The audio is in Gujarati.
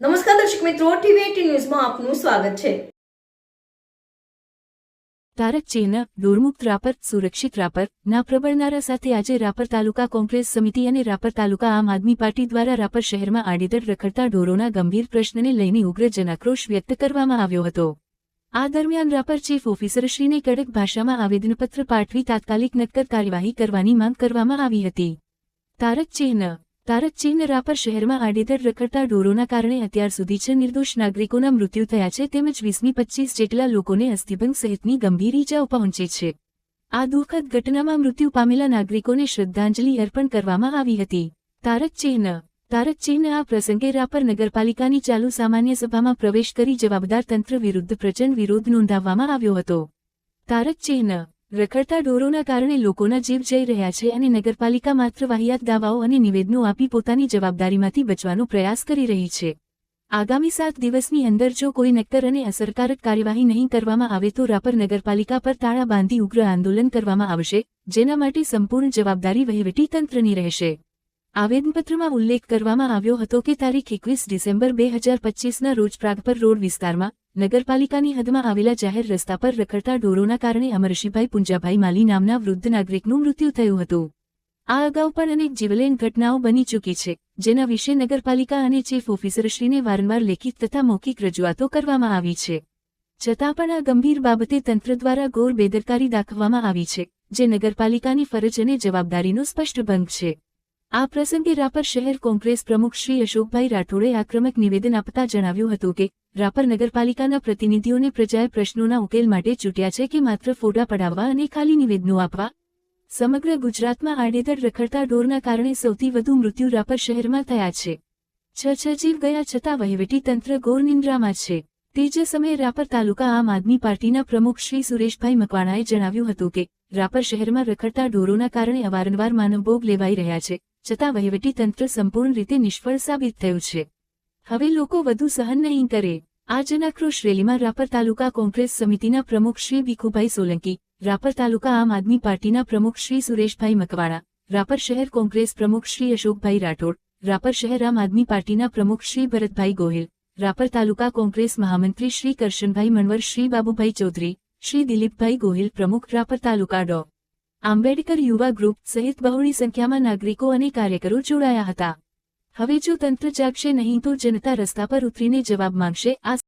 નમસ્કાર દર્શક મિત્રો, ટીવી એટી ન્યૂઝમાં આપનું સ્વાગત છે. તારક ચિહ્ન દુર્મુક્ત રાપર, સુરક્ષિત રાપર, ના પ્રબળનારા સાથે આજે રાપર તાલુકા કોંગ્રેસ સમિતિ અને રાપર તાલુકા આમ આદમી પાર્ટી દ્વારા રાપર શહેરમાં આડેધડ રખડતા ઢોરોના ગંભીર પ્રશ્નને લઈને ઉગ્ર જનાક્રોશ વ્યક્ત કરવામાં આવ્યો હતો. આ દરમિયાન રાપર ચીફ ઓફિસરશ્રીને કડક ભાષામાં આવેદનપત્ર પાઠવી તાત્કાલિક નક્કર કાર્યવાહી કરવાની માંગ કરવામાં આવી હતી. તારક ચિહ્ન તારક ચીન રાપર શહેરમાં આડેધડ રખડતા ઢોરોના કારણે અત્યાર સુધી છ નિર્દોષ નાગરિકોના મૃત્યુ થયા છે, તેમજ વીસમી પચ્ચીસ જેટલા લોકોને અસ્થિભંગ સહિતની ગંભીર ઇજાઓ પહોંચી છે. આ દુઃખદ ઘટનામાં મૃત્યુ પામેલા નાગરિકોને શ્રદ્ધાંજલિ અર્પણ કરવામાં આવી હતી. તારક ચિહ્ન તારક ચિહ્ન આ પ્રસંગે રાપર નગરપાલિકાની ચાલુ સામાન્ય સભામાં પ્રવેશ કરી જવાબદાર તંત્ર વિરુદ્ધ પ્રચંડ વિરોધ નોંધાવવામાં આવ્યો હતો. તારક ચિહ્ન રખડતા ઢોરોના કારણે લોકોના જીવ જઈ રહ્યા છે અને નગરપાલિકા માત્ર વાહિયાત દાવાઓ અને નિવેદનો આપી પોતાની જવાબદારીમાંથી બચવાનો પ્રયાસ કરી રહી છે. આગામી સાત દિવસની અંદર જો કોઈ નક્કર અને અસરકારક કાર્યવાહી નહીં કરવામાં આવે તો રાપર નગરપાલિકા પર તાળા બાંધી ઉગ્ર આંદોલન કરવામાં આવશે, જેના માટે સંપૂર્ણ જવાબદારી વહીવટી તંત્રની રહેશે. આવેદનપત્રમાં ઉલ્લેખ કરવામાં આવ્યો હતો કે તારીખ એકવીસ ડિસેમ્બર બે હજાર પચ્ચીસના રોજ પ્રાગપર રોડ વિસ્તારમાં નગરપાલિકાની હદમાં આવેલા જાહેર રસ્તા પર રખડતા ઢોરોના કારણે અમરશીભાઈ પુંજાભાઈ માલી નામના વૃદ્ધ નાગરિકનું મૃત્યુ થયું હતું. આ અગાઉ પણ અનેક જીવલેન ઘટનાઓ બની ચૂકી છે, જેના વિશે નગરપાલિકા અને ચીફ ઓફિસરશ્રીને વારંવાર લેખિત તથા મૌખિક રજૂઆતો કરવામાં આવી છે. છતાં પણ આ ગંભીર બાબતે તંત્ર દ્વારા ઘોર બેદરકારી દાખવવામાં આવી છે, જે નગરપાલિકાની ફરજ અને જવાબદારીનો સ્પષ્ટ ભંગ છે. આ પ્રસંગે રાપર શહેર કોંગ્રેસ પ્રમુખ શ્રી અશોકભાઈ રાઠોડે આક્રમક નિવેદન આપતા જણાવ્યું હતું કે, રાપર નગરપાલિકાના પ્રતિનિધિઓને પ્રજાએ પ્રશ્નોના ઉકેલ માટે ચૂંટ્યા છે કે માત્ર ફોટા પડાવવા અને ખાલી નિવેદનો આપવા. સમગ્ર ગુજરાતમાં આડેધડ રખડતા ઢોરના કારણે સૌથી વધુ મૃત્યુ રાપર શહેરમાં થયા છે. છ છ જીવ ગયા છતાં વહીવટી તંત્ર ઘોર નિંદ્રામાં છે. તે જ સમયે રાપર તાલુકા આમ આદમી પાર્ટીના પ્રમુખ શ્રી સુરેશભાઈ મકવાણાએ જણાવ્યું હતું કે, રાપર શહેરમાં રખડતા ઢોરોના કારણે અવારનવાર માનવભોગ લેવાઈ રહ્યા છે, છતાં વહીવટી તંત્ર સંપૂર્ણ રીતે નિષ્ફળ સાબિત થયું છે. હવે લોકો વધુ સહન નહીં કરે. આ જનાક્રોશ રેલીમાં રાપર તાલુકા કોંગ્રેસ સમિતિના પ્રમુખ શ્રી ભીખુભાઈ સોલંકી, રાપર તાલુકા આમ આદમી પાર્ટીના પ્રમુખ શ્રી સુરેશભાઈ મકવાણા, રાપર શહેર કોંગ્રેસ પ્રમુખ શ્રી અશોકભાઈ રાઠોડ, રાપર શહેર આમ આદમી પાર્ટીના પ્રમુખ શ્રી ભરતભાઈ ગોહિલ રાપર તાલુકા કોંગ્રેસ મહામંત્રી શ્રી કરશનભાઈ મનવર, શ્રી બાબુભાઈ ચૌધરી, શ્રી દિલીપભાઈ ગોહિલ પ્રમુખ રાપર તાલુકા ડો. આંબેડકર યુવા ગ્રુપ સહિત બહોળી સંખ્યામાં નાગરિકો અને કાર્યકરો જોડાયા હતા. હવે જો તંત્ર જાગશે નહીં તો જનતા રસ્તા પર ઉતરીને જવાબ માંગશે. આ